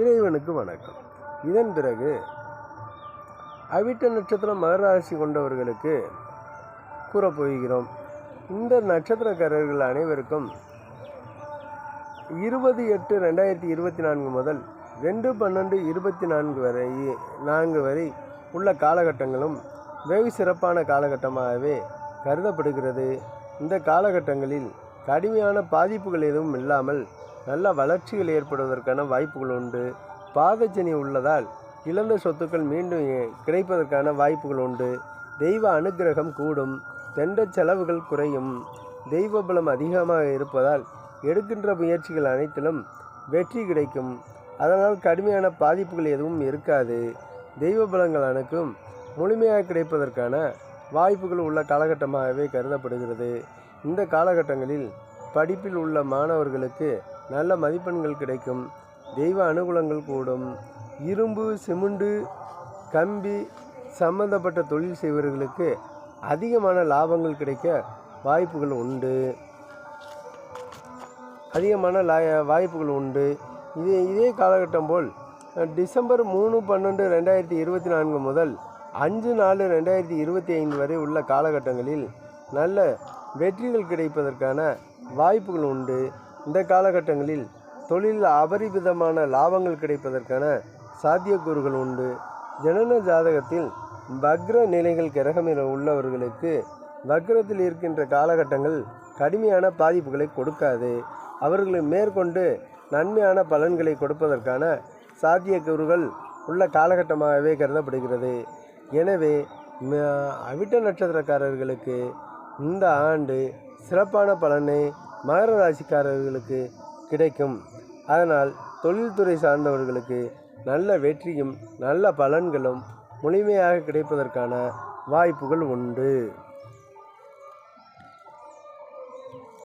இறைவனுக்கு வணக்கம். இதன் பிறகு அவிட்ட நட்சத்திரம் மகராசி கொண்டவர்களுக்கு கூறப்போகிறோம் இந்த நட்சத்திரக்காரர்கள் அனைவருக்கும் இருபது எட்டு ரெண்டாயிரத்தி இருபத்தி நான்கு முதல் ரெண்டு பன்னெண்டு இருபத்தி நான்கு வரை நான்கு வரை உள்ள காலகட்டங்களும் வெகு சிறப்பான காலகட்டமாகவே கருதப்படுகிறது. இந்த காலகட்டங்களில் கடுமையான பாதிப்புகள் எதுவும் இல்லாமல் நல்ல வளர்ச்சிகள் ஏற்படுவதற்கான வாய்ப்புகள் உண்டு. பாதச்சனி உள்ளதால் இழந்த சொத்துக்கள் மீண்டும் கிடைப்பதற்கான வாய்ப்புகள் உண்டு. தெய்வ அனுக்கிரகம் கூடும். தெண்ட செலவுகள் குறையும். தெய்வ பலம் அதிகமாக இருப்பதால் எடுக்கின்ற முயற்சிகள் அனைத்திலும் வெற்றி கிடைக்கும். அதனால் கடுமையான பாதிப்புகள் எதுவும் இருக்காது. தெய்வ பலங்கள் அனைத்தும் முழுமையாக கிடைப்பதற்கான வாய்ப்புகள் உள்ள காலகட்டமாகவே கருதப்படுகிறது. இந்த காலகட்டங்களில் படிப்பில் உள்ள மாணவர்களுக்கு நல்ல மதிப்பெண்கள் கிடைக்கும். தெய்வ அனுகூலங்கள் கூடும். இரும்பு சிமெண்டு கம்பி சம்பந்தப்பட்ட தொழில் செய்வர்களுக்கு அதிகமான லாபங்கள் கிடைக்க வாய்ப்புகள் உண்டு. அதிகமான லா- வாய்ப்புகள் உண்டு. இதே இதே காலகட்டம் போல் டிசம்பர் மூணு பன்னெண்டு ரெண்டாயிரத்தி இருபத்தி நான்கு முதல் அஞ்சு நாலு ரெண்டாயிரத்தி இருபத்தி ஐந்து வரை உள்ள காலகட்டங்களில் நல்ல வெற்றிகள் கிடைப்பதற்கான வாய்ப்புகள் உண்டு. இந்த காலகட்டங்களில் தொழிலில் அபரிவிதமான லாபங்கள் கிடைப்பதற்கான சாத்தியக்கூறுகள் உண்டு. ஜனன ஜாதகத்தில் வக்ர நிலைகள் கிரகமில் உள்ளவர்களுக்கு வக்ரத்தில் இருக்கின்ற காலகட்டங்கள் கடுமையான பாதிப்புகளை கொடுக்காது. அவர்களை மேற்கொண்டு நன்மையான பலன்களை கொடுப்பதற்கான சாத்தியக்கூறுகள் உள்ள காலகட்டமாகவே கருதப்படுகிறது. எனவே அவிட்ட நட்சத்திரக்காரர்களுக்கு இந்த ஆண்டு சிறப்பான பலனை மகர ராசிக்காரர்களுக்கு கிடைக்கும். அதனால் தொழில்துறை சார்ந்தவர்களுக்கு நல்ல வெற்றியும் நல்ல பலன்களும் முழுமையாக கிடைப்பதற்கான வாய்ப்புகள் உண்டு.